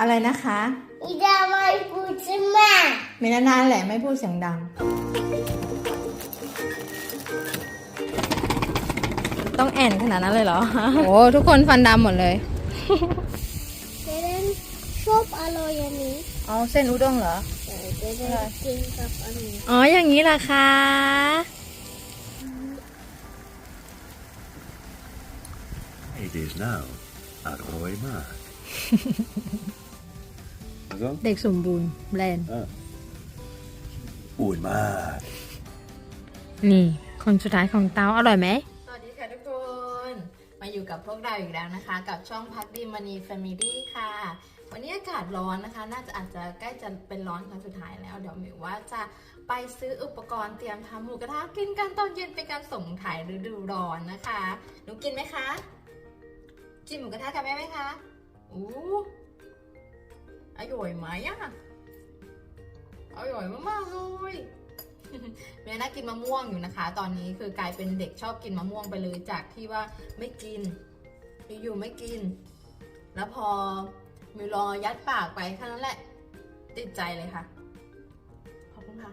อะไรนะคะอีดาไม่พูดใช่ไหมไม่นานๆแหละไม่พูดเสียงดัง ต้องแอนขนาดนั้นเลยเหรอ โอ้ทุกคนฟันดำหมดเลยเจเนชอบอร่อยอย่างนี้อ๋อเส้นอุด้งเหรอเจเกินกับอันรอ๋ออย่างนี้ล่ะคะเ It is now อร่อยมาก Mark. เด็กสมบูรณ์แบรนด์ Roy Mark. นี่ คนสุดท้ายของเตาอร่อยไหม สวัสดีค่ะทุกคน มาอยู่กับพวกเราอีกแล้วนะคะ กับช่องพักดีมันีแฟมิลี่ค่ะ วันนี้อากาศร้อนนะคะ น่าจะอาจจะใกล้จะเป็นร้อนครั้งสุดท้ายแล้ว เดี๋ยวหมิวว่าจะไปซื้ออุปกรณ์เตรียมทำหมูกระทะกินกันตอนเย็นเป็นการส่งถ่ายฤดูร้อนนะคะหนูกินไหมคะ กินหมูกระทะกับแม่ไหมคะ อู้ อร่อยไหมอะอร่อยมากๆเลยเมน่ากินมะม่วงอยู่นะคะ ตอนนี้คือกลายเป็นเด็กชอบกินมะม่วงไปเลยจากที่ว่าไม่กินอยู่ไม่กิน แล้วพอมิวรอยัดปากไปแค่นั้นแหละ ติดใจเลยค่ะ ขอบคุณค่ะ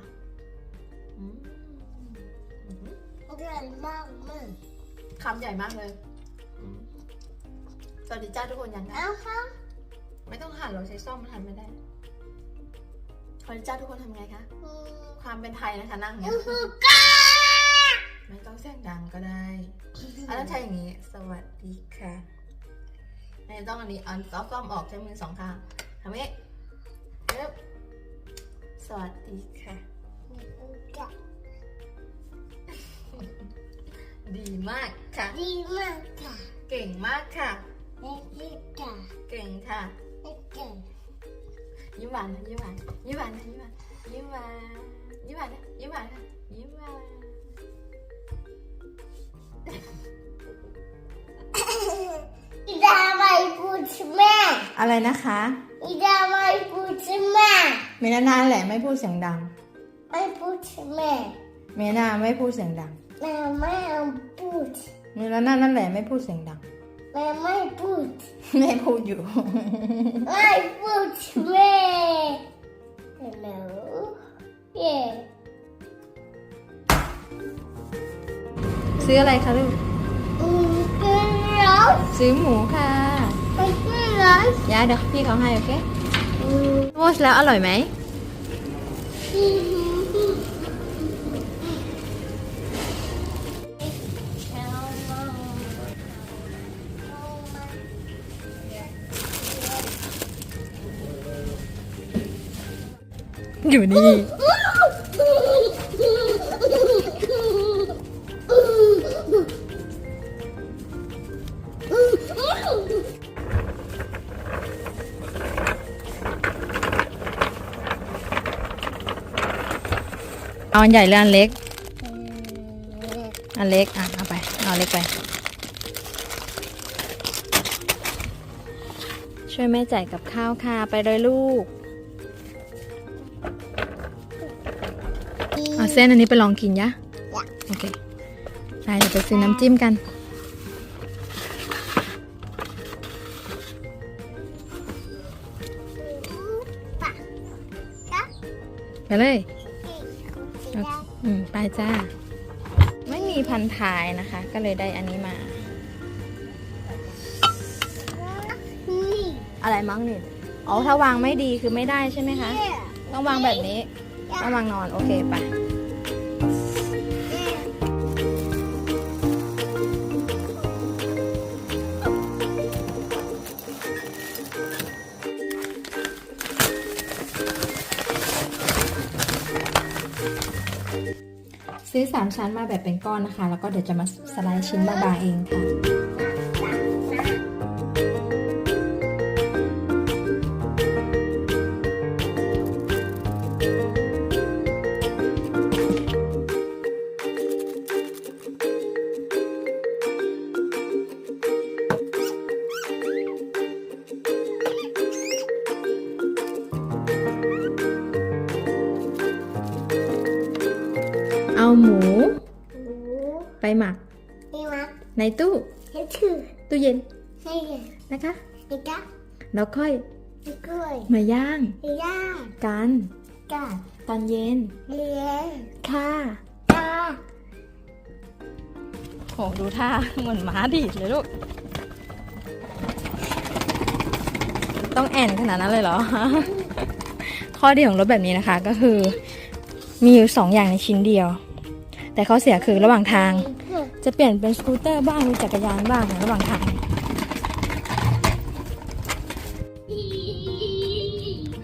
อร่อยมากเลยคำใหญ่มากเลย สวัสดีจ้าทุกคนยังไง ไม่ต้องหันเราใช้ซ่อมมันหันไม่ได้ขอเจ้าทุกคนทำไงคะ ความเป็นไทยนะคะนั่งอย่ไม่ต้องแซงดังก็ได้อาต้องใช้อย่างนี้ สวัสดีค่ะไม่ต้องอันนี้อันซ่อมซ่อมออกใช้มือสองข้างทำนี้เอ๊บสวัสดีค่ะ ดีมากค่ะ ดีมากค่ะ เก่งมากค่ะ เก่งค่ะ เก่งยิ้มหวานยิ้มหวานยิ้มหวานยิ้มหวานยิ้มหวานยิ้มหวานยิ้มหวานยิ้มหวานอีดาไม่พูดแม่อะไรนะคะอีดาไม่พูดแม่เมนานานแหละไม่พูดเสียงดัง ไม่พูดแม่เมนาไม่พูดเสียงดังแม่ไม่พูดเมนานั่นแหละไม่พูดเสียงดัง แม่ไม่พูดแม่พูดอยู่ ไม่พูดแม่ Hello yeah ซื้ออะไรคะลูกอืมซื้อซื้อหมูค่ะไปซื้อรถยาเดี๋ยวพี่เขาให้โอเคโอ้แล้วอร่อยไหม อยู่นี่ เอาอันใหญ่หรืออันเล็ก อันเล็ก อะ เอาไป เอาเล็กไป ช่วยแม่จ่ายกับข้าวค่ะ ไปเลยลูก ส้นอันนี้ไปลองกินยะโอเคไปเดี๋ยวไปซื้อน้ำจิ้มกัน ไปเลยอืมไปจ้า ไม่มีพันทายนะคะ ก็เลยได้อันนี้มา อะไรมั้งนี่อ๋อถ้าวางไม่ดีคือไม่ได้ใช่ไหมคะ ต้องวางแบบนี้ต้องวางนอน โอเค ไป ซื้อ 3 ชั้นมาแบบเป็นก้อนนะคะ แล้วก็เดี๋ยวจะมาสไลด์ชิ้นบางๆเองค่ะ เอาหมู ไปหมักในตู้ตู้เย็นนะคะแล้วค่อยกล้วยมาย่างย่างกันกาตอนเย็นเลี้ยงค่ะกาโหดูท่าเหมือนม้าดีดเลยลูก ต้องแอนขนาดนั้นเลยเหรอ ข้อดีของรถแบบนี้นะคะก็คือมีอยู่สองอย่างในชิ้นเดียว แต่เข้อเสียคือระหว่างทาง จะเปลี่ยนเป็นสกูตเตอร์บ้างหรือจักรยานบ้างระหว่างทาง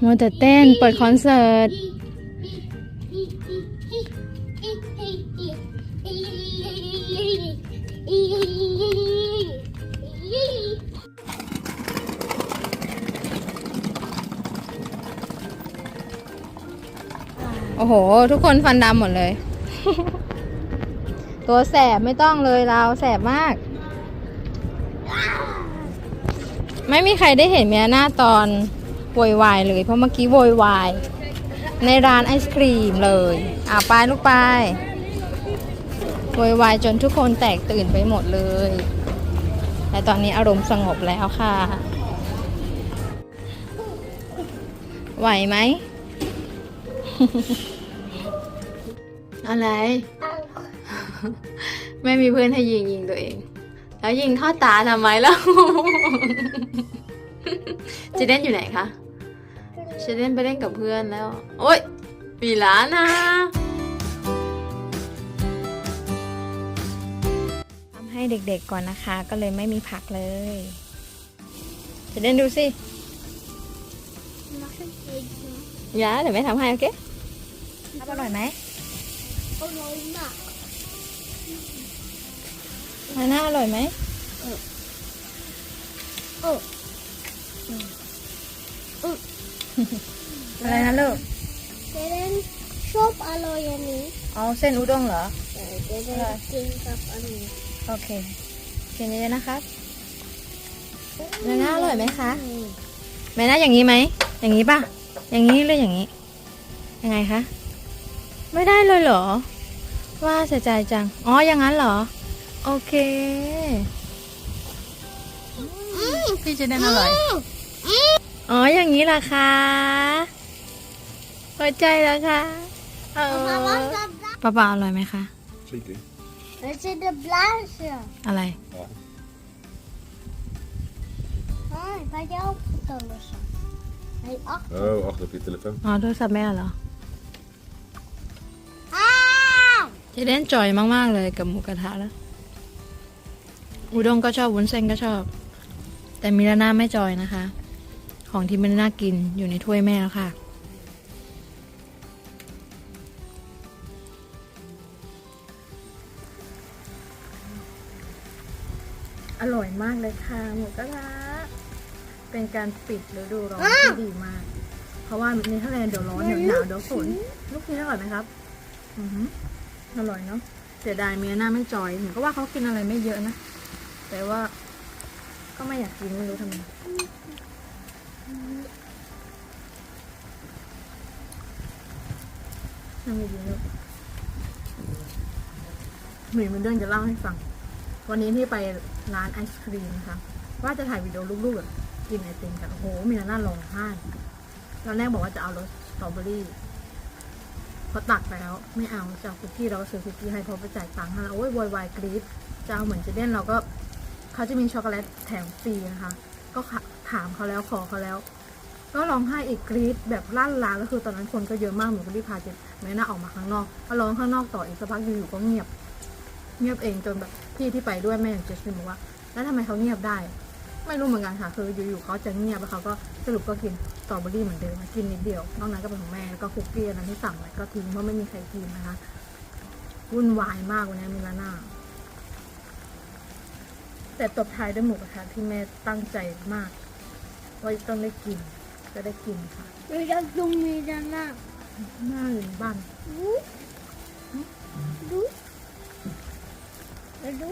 มัวแต่เต้นเปิดคอนเสิร์ตโอ้โห ทุกคนฟันดำหมดเลย ตัวแสบไม่ต้องเลยเราแสบมาก ไม่มีใครได้เห็นเมียหน้าตอนโวยวายเลย เพราะเมื่อกี้โวยวาย ในร้านไอศครีมเลย อ่าไปลูกไปโวยวายจนทุกคนแตกตื่นไปหมดเลย แต่ตอนนี้อารมณ์สงบแล้วค่ะ ไหวไหม อะไร ไม่มีเพื่อนให้ยิงยิงตัวเอง แล้วยิงท่อตาทำไมล่ะเจะเล่นอยู่ไหนคะเจะเล่นไปเล่นกับเพื่อนแล้ว โอ๊ยปีหลานนะทำให้เด็กๆก่อนนะคะ ก็เลยไม่มีผักเลยเจะเล่นดูสิยาเดี๋ยวแม่ทำให้โอเคครับอร่อยไหมอร่อยมาก มาน่าอร่อยไหมโอ้อะไรนะลูกเจเดนชอบอร่อยอันนี้เอาเส้นอุด้งเหรอแต่เจเดนกินกับอันนี้โอเคกินเยอะๆนะครับแม่น่าอร่อยไหมคะแม่น่าอย่างนี้ไหมอย่างนี้ป่ะ อย่างนี้หรืออย่างนี้ ยังไงคะ ไม่ได้เลยเหรอ ว่าเสียใจจัง อ๋อ อย่างนั้นเหรอ โอเคพี่จะได้อร่อย อ๋อ อย่างนี้ล่ะคะพอใจแล้วค่ะเออมาว่าจะได้ป้าป้าอร่อยไหมคะ Zeker. ไม่ใช่เดบลัชอะไรใช่ไปเจ้าตัวละสองไอ้อ๊อก Oh, achter op je telefoon. อ๋อโทรศัพท์แม่เหรออ้าวเจเดนจอยมาก ๆ เลยกับหมูกระทะแล้ว อุด้งก็ชอบวุ้นเส้นก็ชอบ แต่มิราน่าไม่จอยนะคะ ของที่มิราน่ากินอยู่ในถ้วยแม่แล้วค่ะ อร่อยมากเลยค่ะ หมูกระทะเป็นการปิดฤดูร้อนที่ดีมาก เพราะว่าเนเธอร์แลนด์เดี๋ยวร้อนเดี๋ยวหนาวเดี๋ยวฝนลูกนี้อร่อยไหมครับอือหืออร่อยเนาะเสียดายเมียหน้าไม่จอยหนูก็ว่าเขากินอะไรไม่เยอะนะ แต่ว่า ก็ไม่อยากกินไม่รู้ทำไมนั่งดีๆลูกหมีมันเรื่องจะเล่าให้ฟัง วันนี้ที่ไปร้านไอศครีมนะคะว่าจะถ่ายวิดีโอลูกๆแบบกินไอติมกันโอ้โห มีนาน่าร้องไห้ตอนแรกบอกว่าจะเอารสสตรอเบอรี่พอตักไปแล้ว ไม่เอาจะเอาคุกกี้เราก็ซื้อคุกกี้ให้พอไปจ่ายตังค์ให้แล้วโอ้ยโวยวายกรี๊ดจะเอาเหมือนเจเด่นเราก็ เขาจะมีช็อกโกแลตแถมฟรีนะคะ ก็ถามเขาแล้วขอเขาแล้ว ก็ร้องไห้อีกกรี๊ดแบบลั่นลาก็คือตอนนั้นคนก็เยอะมากหนูก็รีบพาเจนแม่น่าออกมาข้างนอกพอร้องข้างนอกต่ออีกสักพักอยู่ๆก็เงียบ เงียบเองจนแบบพี่ที่ไปด้วยแม่ของเจสซี่บอกว่า แล้วทำไมเขาเงียบได้ ไม่รู้เหมือนกันค่ะคืออยู่ๆเขาจะเงียบแล้วเขาก็สรุปก็กินสตรอเบอรี่เหมือนเดิมกินนิดเดียวนอกนั้นก็เป็นของแม่แล้วก็คุกกี้อันนั้นที่สั่งไว้ก็ทิ้งเพราะไม่มีใครกินนะคะวุ่นวายมากวันนี้มิลาน่า แต่ตบท้ายด้วยหมูกระทะที่แม่ตั้งใจมาก ว่าต้องได้กินก็ได้กินค่ะเราอยากดูมีด้านหน้าหน้าอยู่ในบ้านดูดูดู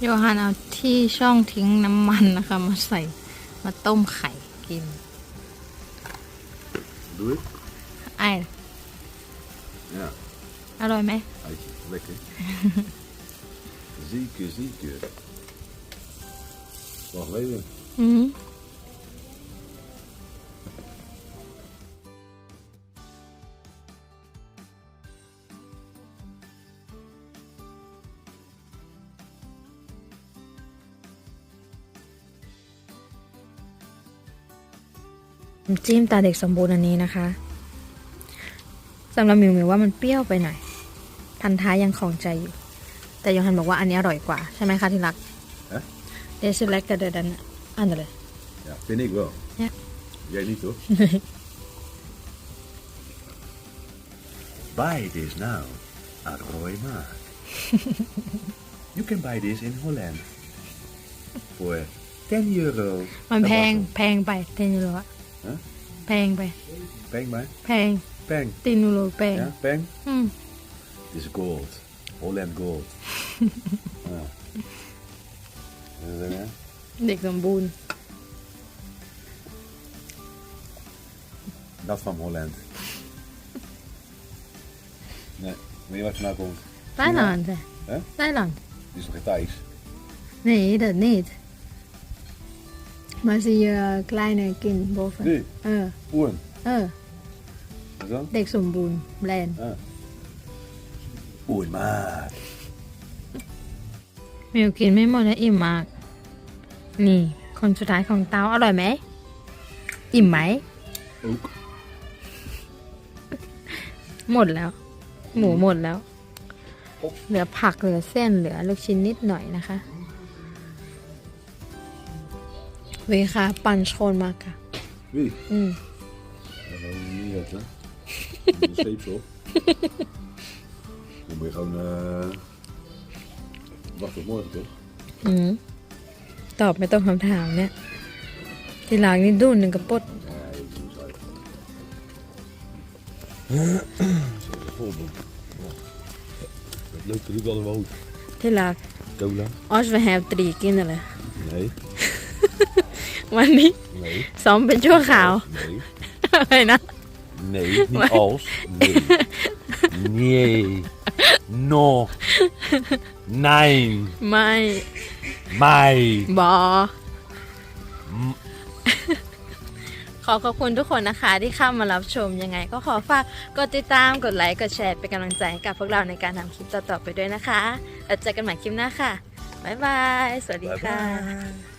โยฮันเอาที่ช่องทิ้งน้ำมันนะคะ มาใส่มาต้มไข่กิน Doe ik? ไอ้ Ja, อร่อยไหม uitje. Lekker. zieke, zieke. Wacht even. อืม จิ้มตาเด็กสมบูรณ์อันนี้นะคะสำหรับมิวมิวว่ามันเปรี้ยวไปหน่อย พันท้ายยังของใจอยู่ แต่โยฮันบอกว่าอันนี้อร่อยกว่า ใช่ไหมคะที่รัก Hè? Deze lekkerder dan andere. Ja, vind ik wel. Ja. Jij niet hoor? buy this now at Roy Mark. you can buy this in Holland for 10 euro. มันแพง Dat was แพงไปเตนยูโรอะฮะ แพงไป het. Peng maar. แพง Peng. ตินยูโรแพง Ja, peng. อืม Dit is gold. Holland gold. ja. Is dat, hè? เด็กสมบูรณ์ Dat van Holland. Nee, weet je wat vandaan komt? ไต้หวันจ้ะ Hè? ไต้หวัน Dit is nog geen Thijs. Nee, dat niet. Maar zie je kleine kind boven? Nee, เออ Oen. เออ Wat dan? เด็กสมบูรณ์แบรนด์ Oen, maar. มิวกินไม่หมดแล้วอิ่มมาก นี่ คนสุดท้ายของเตาอร่อยไหม อิ่มไหม Ook. หมดแล้ว หมูหมดแล้ว เหลือผักเหลือเส้นเหลือลูกชิ้นนิดหน่อยนะคะ เวค่ะปั่นโชนมากค่ะ Wie? อืม Dat gaan we niet zetten. De zeepsel. Dan moet je gewoon eh wachten tot morgen toch? อืมตอบไม่ต้องคำถามเนี่ย ทีหลังนี่ดูหนึ่งกระปด Nee, ik doe het uit. Zo, de voorbeeld. Dat loopt natuurlijk wel wel goed. ทีหลัง Cola? ออสเวแฮปตรีกินอะไร Nee, วันนี้ nee, ซ้อมเป็นชั่วขาว nee. อะไรนะ Nee, niet als. Nee. Nee. No. Nein. ไม่ Mij. บอ ขอขอบคุณทุกคนนะคะที่เข้ามารับชมยังไง ก็ขอฝากกดติดตามกดไลค์กดแชร์เป็นกำลังใจให้กับพวกเราในการทำคลิปต่อๆไปด้วยนะคะแล้วเจอกันใหม่คลิปหน้าค่ะ บ๊ายบาย สวัสดี Bye ค่ะ bye.